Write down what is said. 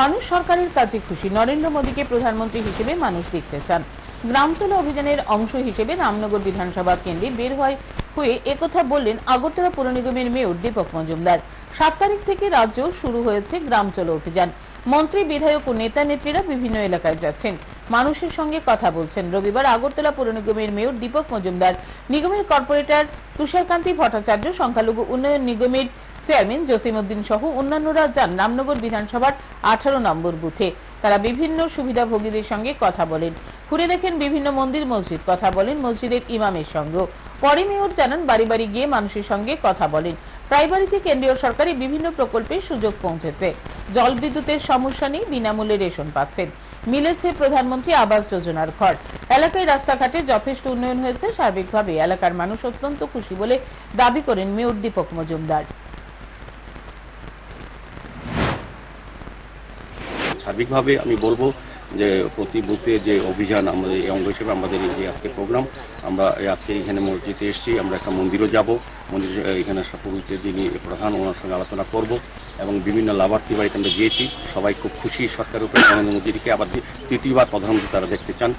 মানুষ সরকারের কাজে খুশি। নরেন্দ্র মোদীকে প্রধানমন্ত্রী হিসেবে মানুষ দেখতে চান। গ্রাম চলো অভিযানের অংশ হিসেবে রামনগর বিধানসভা কেন্দ্রে বের হয় হয়ে একথা বললেন আগরতলা পৌর নিগমের মেয়র দীপক মজুমদার। সাত তারিখ থেকে রাজ্য শুরু হয়েছে গ্রাম চলো অভিযান। মন্ত্রী, বিধায়ক ও নেতা নেত্রীরা বিভিন্ন এলাকায় যাচ্ছেন। মানুষের সঙ্গে কথা বলছেন। রবিবার আগরতলা পৌর নিগমের মেয়র দীপক মজুমদার, নিগমের কর্পোরেটর তুষারকান্তি ভট্টাচার্য, সংখ্যালঘু উন্নয়ন নিগমের চেয়ারম্যান জসিমউদ্দিন সহ অন্যান্যরা যান রামনগর বিধানসভার আঠারো নম্বর বুথে। তারা বিভিন্ন সুবিধাভোগীদের সঙ্গে কথা বলেন। ঘুরে দেখেন বিভিন্ন মন্দির, মসজিদ। কথা বলেন মসজিদের ইমামের সঙ্গেও। পরে মেয়র জানান, বাড়ি বাড়ি গিয়ে মানুষের সঙ্গে কথা বলেন। প্রায় বাড়িতে কেন্দ্রীয় সরকারি বিভিন্ন প্রকল্পের সুযোগ পৌঁছেছে। জল বিদ্যুতের সমস্যা নেই বিনামূল্যে রেশন পাচ্ছেন। মিলেছে প্রধানমন্ত্রী আবাস যোজনার ঘর। এলাকায় রাস্তাঘাটে যথেষ্ট উন্নয়ন হয়েছে। সার্বিকভাবে এলাকার মানুষ অত্যন্ত খুশি বলে দাবি করেন মেয়র দীপক মজুমদার। সার্বিকভাবে আমি বলব যে প্রতি বুথে যে অভিযান আমাদের, এই অঙ্গ হিসেবে আমাদের এই যে আজকে প্রোগ্রাম, আমরা আজকে এখানে মসজিদে এসেছি, আমরা একটা মন্দিরও যাব। মন্দির, এখানে পুরুষদের যিনি প্রধান, ওনার সঙ্গে আলোচনা করব। এবং বিভিন্ন লাভার্থী বাড়িতে আমরা গিয়েছি। সবাই খুব খুশি সরকারের উপরে। নরেন্দ্র মোদীকে আবার তৃতীয়বার প্রধানমন্ত্রী তারা দেখতে চান